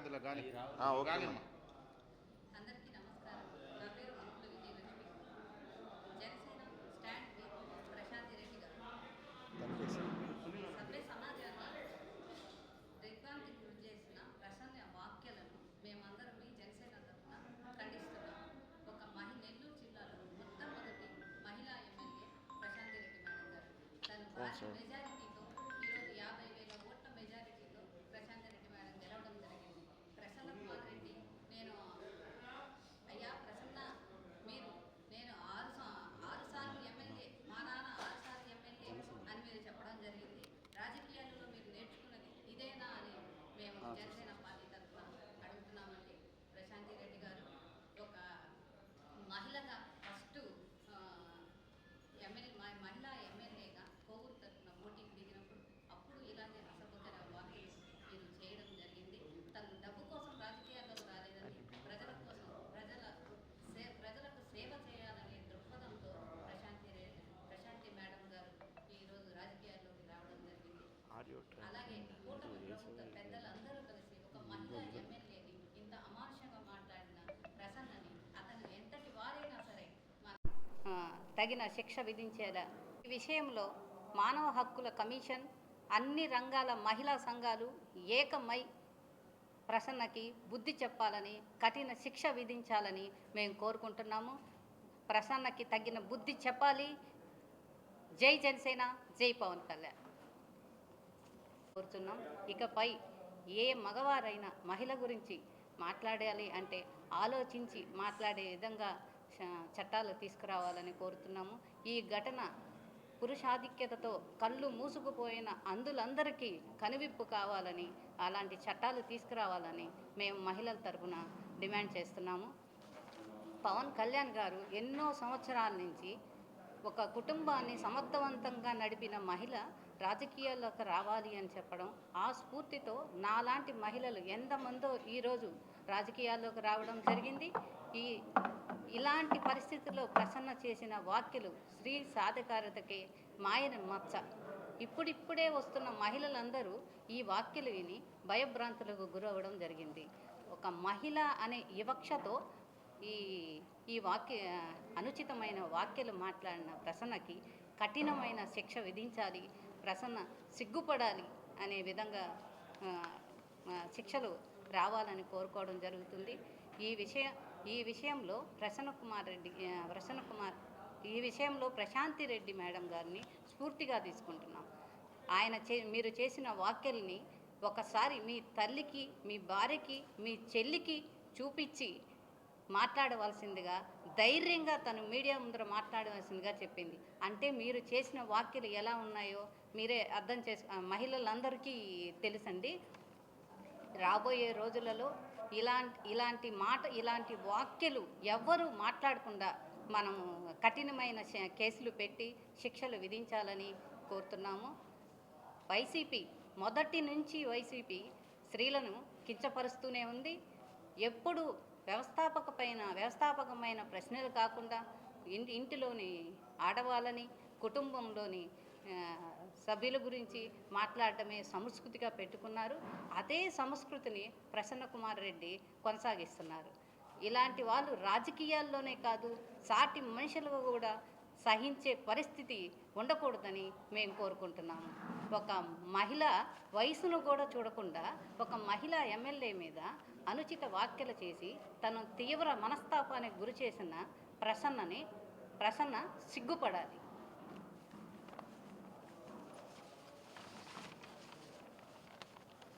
అది ఆగదులే గాలి. ఓకే. అందరికీ నమస్కారం. నా పేరు విజయలక్ష్మి. జనసేన స్టాండ్ ప్రశాంతి రెడ్డి గారు. సభ్య సమాజాన్ని దిగ్భ్రాంతికి గురి చేసిన ప్రసన్న వాక్యాలను మేమందరం మీ జనసేన తరఫున ఖండిస్తున్నాం. ఒక మహి నెల్లూరు జిల్లాలో మొట్టమొదటి మహిళా ఎమ్మెల్యే ప్రశాంతి రెడ్డి మేడం గారు. తను భారీ మెజారిటీతో ఈరోజు యాభై వేల ఓట్ల మెజారిటీతో ప్రశాంతి రెడ్డి మేడం గెలవడం జరిగింది ప్రసన్న కుమార్ రెడ్డి నేను అయ్యా ప్రసన్న మీరు నేను ఆరు సా- ఆరు సార్లు ఎమ్మెల్యే మా నాన్న ఆరు సార్లు ఎమ్మెల్యే అని మీరు చెప్పడం జరిగింది రాజకీయాలలో మీరు నేర్చుకున్నది ఇదేనా అని మేము జనసేన పార్టీ తరఫున అడుగుతున్నామండి ప్రశాంతి రెడ్డి గారు ఒక మహిళగా ఫస్ట్ ఎమ్మెల్యే మహిళా ఎమ్మెల్యేగా కోవూరు తరఫున పోటీకి దిగినప్పుడు అప్పుడు ఇలాంటి అసభ్యకర వ్యాఖ్యలు మీరు చేయడం జరిగింది తను డబ్బు కోసం రాజకీయాల్లోకి రాలేదని ప్రజల కోసం ప్రజల సే ప్రజలకు సేవ చేయాలనే దృక్పథంతో ప్రశాంతి రే- ప్రశాంతి మేడం గారు ఈరోజు రాజకీయాల్లోకి రావడం జరిగింది అలాగే కూటమి ప్రభుత్వ పెద్దలందరూ కలిసి ఒక మహిళా ఎమ్మెల్యేని ఇంత అమానుషంగా మాట్లాడిన ప్రసన్నని అతను ఎంతటి వారైనా సరే మన ఆ, తగిన శిక్ష విధించేలా ఈ విషయంలో మానవ హక్కుల కమిషన్ అన్ని రంగాల మహిళా సంఘాలు ఏకమై ప్రసన్నకి బుద్ధి చెప్పాలని కఠిన శిక్ష విధించాలని మేము కోరుకుంటున్నాము. ప్రసన్నకి తగిన బుద్ధి చెప్పాలి. జై జనసేన జై పవన్ కళ్యాణ్. కోరుతున్నాం. ఇకపై ఏ మగవారైనా మహిళ గురించి మాట్లాడాలి అంటే ఆలోచించి మాట్లాడే విధంగా చట్టాలు తీసుకురావాలని కోరుతున్నాము. ఈ ఘటన పురుషాధిక్యతతో కళ్ళు మూసుకుపోయిన అందులందరికీ కనువిప్పు కావాలని అలాంటి చట్టాలు తీసుకురావాలని మేము మహిళల తరపున డిమాండ్ చేస్తున్నాము. పవన్ కళ్యాణ్ గారు ఎన్నో సంవత్సరాల నుంచి ఒక కుటుంబాన్ని సమర్థవంతంగా నడిపిన మహిళ రాజకీయాల్లోకి రావాలి అని చెప్పడం ఆ స్ఫూర్తితో నాలాంటి మహిళలు ఎంతమందో ఈరోజు రాజకీయాల్లోకి రావడం జరిగింది. ఈ ఇలాంటి పరిస్థితుల్లో ప్రసన్న చేసిన వాక్యలు స్త్రీ సాధికారతకి మాయన మచ్చ. ఇప్పుడిప్పుడే వస్తున్న మహిళలందరూ ఈ వాక్యలు విని భయభ్రాంతులకు గురవడం జరిగింది. ఒక మహిళ అనే వివక్షతో ఈ ఈ వాక్య అనుచితమైన వాక్యలు మాట్లాడిన ప్రసన్నకి కఠినమైన శిక్ష విధించాలి ప్రసన్న సిగ్గుపడాలి అనే విధంగా శిక్షలు రావాలని కోరుకోవడం జరుగుతుంది. ఈ విషయం ఈ విషయంలో ప్రసన్న కుమార్ రెడ్డి ప్రసన్న కుమార్ ఈ విషయంలో ప్రశాంతి రెడ్డి మేడం గారిని స్ఫూర్తిగా తీసుకుంటున్నాం. ఆయన చే మీరు చేసిన వాక్యల్ని ఒకసారి మీ తల్లికి మీ భార్యకి మీ చెల్లికి చూపించి మాట్లాడవలసిందిగా ధైర్యంగా తను మీడియా ముందర మాట్లాడవలసిందిగా చెప్పింది. అంటే మీరు చేసిన వాక్యలు ఎలా ఉన్నాయో మీరే అర్థం చేసు మహిళలందరికీ తెలుసండి. రాబోయే రోజులలో ఇలాంటి ఇలాంటి మాట ఇలాంటి వాక్యలు ఎవ్వరూ మాట్లాడకుండా మనము కఠినమైన కేసులు పెట్టి శిక్షలు విధించాలని కోరుతున్నాము. వైసీపీ మొదటి నుంచి వైసీపీ స్త్రీలను కించపరుస్తూనే ఉంది. ఎప్పుడు వ్యవస్థాపక పైన వ్యవస్థాపకమైన ప్రశ్నలు కాకుండా ఇంటి ఇంటిలోని ఆడవాళ్ళని కుటుంబంలోని సభ్యుల గురించి మాట్లాడటమే సంస్కృతిగా పెట్టుకున్నారు. అదే సంస్కృతిని ప్రసన్న కుమార్ రెడ్డి కొనసాగిస్తున్నారు. ఇలాంటి వాళ్ళు రాజకీయాల్లోనే కాదు సాటి మనుషులు కూడా సహించే పరిస్థితి ఉండకూడదని మేము కోరుకుంటున్నాము. ఒక మహిళ వయసును కూడా చూడకుండా ఒక మహిళ ఎమ్మెల్యే మీద అనుచిత వ్యాఖ్యలు చేసి తను తీవ్ర మనస్తాపానికి గురి చేసిన ప్రసన్నని ప్రసన్న సిగ్గుపడాలి.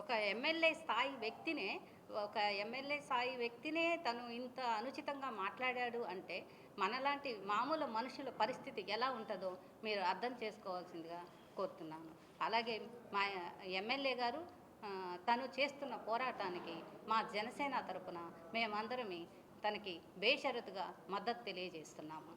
ఒక ఎమ్మెల్యే స్థాయి వ్యక్తినే ఒక ఎమ్మెల్యే స్థాయి వ్యక్తినే తను ఇంత అనుచితంగా మాట్లాడాడు అంటే మనలాంటి మామూలు మనుషుల పరిస్థితి ఎలా ఉంటుందో మీరు అర్థం చేసుకోవాల్సిందిగా కోరుతున్నాను. అలాగే మా ఎమ్మెల్యే గారు తను చేస్తున్న పోరాటానికి మా జనసేన తరపున మేమందరమే తనకి బేషరతుగా మద్దతు తెలియజేస్తున్నాము.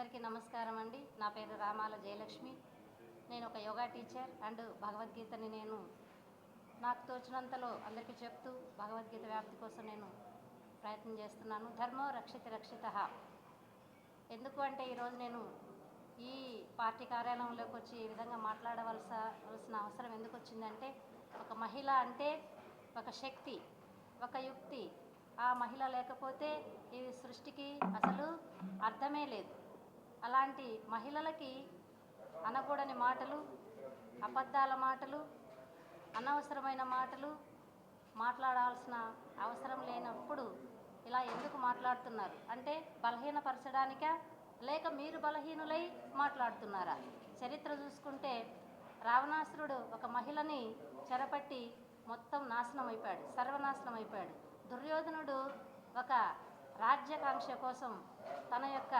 అందరికీ నమస్కారం అండి. నా పేరు రామాల జయలక్ష్మి. నేను ఒక యోగా టీచర్ అండ్ భగవద్గీతని నేను నాకు తోచినంతలో అందరికీ చెప్తూ భగవద్గీత వ్యాప్తి కోసం నేను ప్రయత్నం చేస్తున్నాను. ధర్మో రక్షిత రక్షిత. ఎందుకు అంటే ఈరోజు నేను ఈ పార్టీ కార్యాలయంలోకి వచ్చి ఈ విధంగా మాట్లాడవలసిన అవసరం ఎందుకు వచ్చిందంటే ఒక మహిళ అంటే ఒక శక్తి ఒక యుక్తి. ఆ మహిళ లేకపోతే ఈ సృష్టికి అసలు అర్థమే లేదు. అలాంటి మహిళలకి అనకూడని మాటలు అబద్ధాల మాటలు అనవసరమైన మాటలు మాట్లాడాల్సిన అవసరం లేనప్పుడు ఇలా ఎందుకు మాట్లాడుతున్నారు? అంటే బలహీనపరచడానికా? లేక మీరు బలహీనులై మాట్లాడుతున్నారా? చరిత్ర చూసుకుంటే రావణాసురుడు ఒక మహిళని చెరపట్టి మొత్తం నాశనం అయిపోయాడు సర్వనాశనం అయిపోయాడు దుర్యోధనుడు ఒక రాజ్యాకాంక్ష కోసం తన యొక్క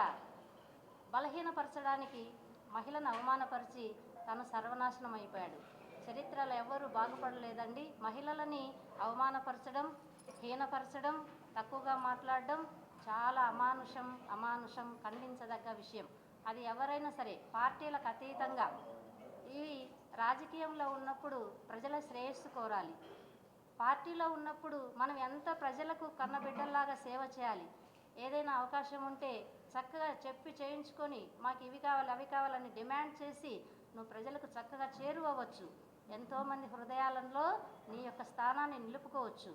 బలహీనపరచడానికి మహిళను అవమానపరిచి తను సర్వనాశనం అయిపోయాడు చరిత్రలో ఎవరు బాగుపడలేదండి. మహిళలని అవమానపరచడం హీనపరచడం తక్కువగా మాట్లాడడం చాలా అమానుషం అమానుషం ఖండించదగ్గ విషయం. అది ఎవరైనా సరే పార్టీలకు అతీతంగా ఇవి రాజకీయంలో ఉన్నప్పుడు ప్రజల శ్రేయస్సు కోరాలి. పార్టీలో ఉన్నప్పుడు మనం ఎంత ప్రజలకు కన్నబిడ్డల్లాగా సేవ చేయాలి? ఏదైనా అవకాశం ఉంటే చక్కగా చెప్పి చేయించుకొని మాకు ఇవి కావాలి అవి కావాలని డిమాండ్ చేసి నువ్వు ప్రజలకు చక్కగా చేరువవచ్చు ఎంతోమంది హృదయాలలో నీ యొక్క స్థానాన్ని నిలుపుకోవచ్చు.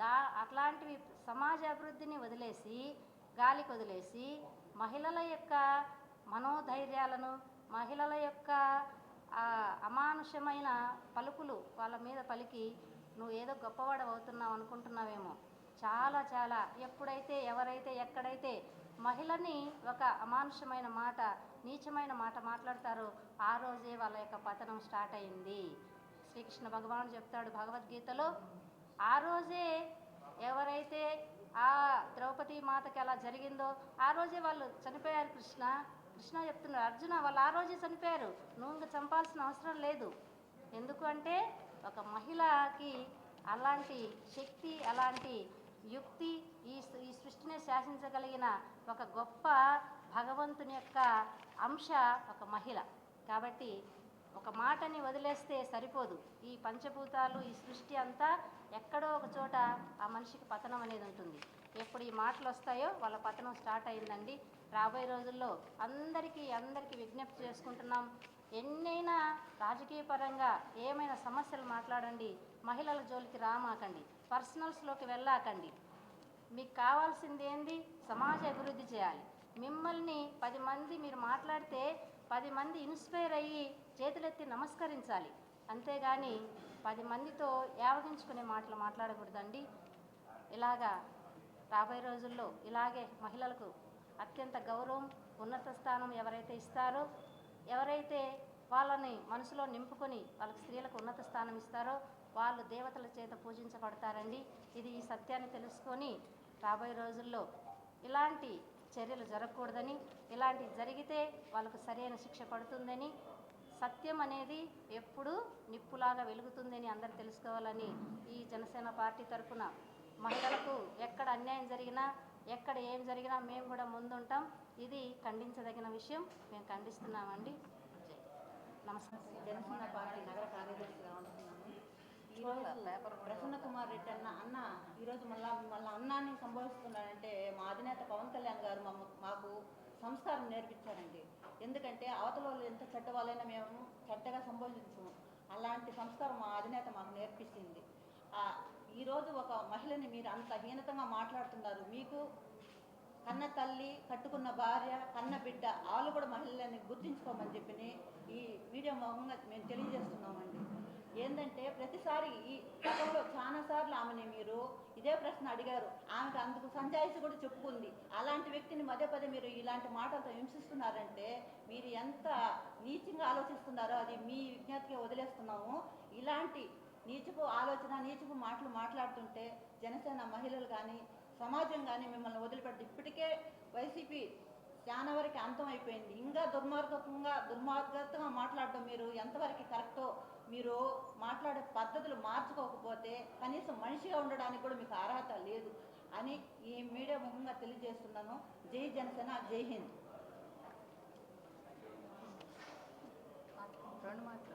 దా అట్లాంటివి సమాజ అభివృద్ధిని వదిలేసి గాలికి వదిలేసి మహిళల యొక్క మనోధైర్యాలను మహిళల యొక్క అమానుషమైన పలుకులు వాళ్ళ మీద పలికి నువ్వు ఏదో గొప్పవాడు అవుతున్నావు అనుకుంటున్నావేమో. చాలా చాలా. ఎప్పుడైతే ఎవరైతే ఎక్కడైతే మహిళని ఒక అమానుషమైన మాట నీచమైన మాట మాట్లాడతారు. ఆ రోజే వాళ్ళ యొక్క పతనం స్టార్ట్ అయింది. శ్రీకృష్ణ భగవానుడు చెప్తాడు భగవద్గీతలో ఆ రోజే ఎవరైతే ఆ ద్రౌపది మాతకి అలా జరిగిందో ఆ రోజే వాళ్ళు చనిపోయారు కృష్ణ. కృష్ణ చెప్తున్నారు అర్జున వాళ్ళు ఆ రోజే చనిపోయారు. నువ్వు ఇంకా చంపాల్సిన అవసరం లేదు. ఎందుకు అంటే ఒక మహిళకి అలాంటి శక్తి అలాంటి యుక్తి ఈ ఈ సృష్టిని శాసించగలిగిన ఒక గొప్ప భగవంతుని యొక్క అంశ ఒక మహిళ. కాబట్టి ఒక మాటని వదిలేస్తే సరిపోదు. ఈ పంచభూతాలు ఈ సృష్టి అంతా ఎక్కడో ఒక చోట ఆ మనిషికి పతనం అనేది ఉంటుంది. ఎప్పుడు ఈ మాటలు వస్తాయో వాళ్ళ పతనం స్టార్ట్ అయిందండి. రాబోయే రోజుల్లో అందరికీ అందరికీ విజ్ఞప్తి చేసుకుంటున్నాం. ఎన్నైనా రాజకీయ పరంగా ఏమైనా సమస్యలు మాట్లాడండి. మహిళల జోలికి రామాకండి. పర్సనల్స్లోకి వెళ్ళాకండి. మీకు కావాల్సింది ఏంది? సమాజ అభివృద్ధి చేయాలి. మిమ్మల్ని పది మంది మీరు మాట్లాడితే పది మంది ఇన్స్పైర్ అయ్యి చేతులెత్తి నమస్కరించాలి. అంతేగాని పది మందితో యావగించుకునే మాటలు మాట్లాడకూడదండి. ఇలాగా రాబోయే రోజుల్లో ఇలాగే మహిళలకు అత్యంత గౌరవం ఉన్నత స్థానం ఎవరైతే ఇస్తారో ఎవరైతే వాళ్ళని మనసులో నింపుకొని వాళ్ళకి స్త్రీలకు ఉన్నత స్థానం ఇస్తారో వాళ్ళు దేవతల చేత పూజించబడతారండి. ఇది ఈ సత్యాన్ని తెలుసుకొని రాబోయే రోజుల్లో ఇలాంటి చర్యలు జరగకూడదని ఇలాంటి జరిగితే వాళ్ళకు సరైన శిక్ష పడుతుందని సత్యం అనేది ఎప్పుడూ నిప్పులాగా వెలుగుతుందని అందరు తెలుసుకోవాలని ఈ జనసేన పార్టీ తరఫున మహిళలకు ఎక్కడ అన్యాయం జరిగినా ఎక్కడ ఏం జరిగినా మేము కూడా ముందుంటాం. ఇది ఖండించదగిన విషయం. మేము ఖండిస్తున్నామండి. నమస్కారం జనసేన పార్టీ నగర కార్యదర్శిగా ఉంటున్నాను. ప్రసన్న కుమార్ రెడ్డి అన్న అన్న ఈరోజు మళ్ళా మళ్ళీ అన్నాన్ని సంభవిస్తున్నాడంటే మా అధినేత పవన్ కళ్యాణ్ గారు మమ్మ మాకు సంస్కారం నేర్పించారండి. ఎందుకంటే అవతల వాళ్ళు ఎంత చెడ్డ వాళ్ళైనా మేము చెడ్డగా సంభోషించము అలాంటి సంస్కారం మా అధినేత మాకు నేర్పించింది ఆ, ఈరోజు ఒక మహిళని మీరు అంత హీనతంగా మాట్లాడుతున్నారు. మీకు కన్న తల్లి కట్టుకున్న భార్య కన్న బిడ్డ వాళ్ళు కూడా మహిళలని గుర్తించుకోమని చెప్పి ఈ వీడియో ముఖంగా మేము తెలియజేస్తున్నామండి. ఏంటంటే ప్రతిసారి ఈ గతంలో చాలాసార్లు ఆమెని మీరు ఇదే ప్రశ్న అడిగారు. ఆమెకు అందుకు సంజాయిషి కూడా చెప్పుకుంది. అలాంటి వ్యక్తిని మధ్య పదే మీరు ఇలాంటి మాటలతో హింసిస్తున్నారంటే మీరు ఎంత నీచంగా ఆలోచిస్తున్నారో అది మీ విజ్ఞతకే వదిలేస్తున్నాము. ఇలాంటి నీచపు ఆలోచన నీచపు మాటలు మాట్లాడుతుంటే జనసేన మహిళలు కానీ సమాజం కానీ మిమ్మల్ని వదిలిపెట్టి ఇప్పటికే వైసీపీ చాలా వరకు అంతం అయిపోయింది. ఇంకా దుర్మార్గకంగా దుర్మార్గతంగా మాట్లాడడం మీరు ఎంతవరకు కరెక్టో మీరు మాట్లాడే పద్ధతులు మార్చుకోకపోతే కనీసం మనిషిగా ఉండడానికి కూడా మీకు అర్హత లేదు అని ఈ మీడియా ముఖంగా తెలియజేస్తున్నాను. జై జనసేన జై హింద్. రెండు మాటలు.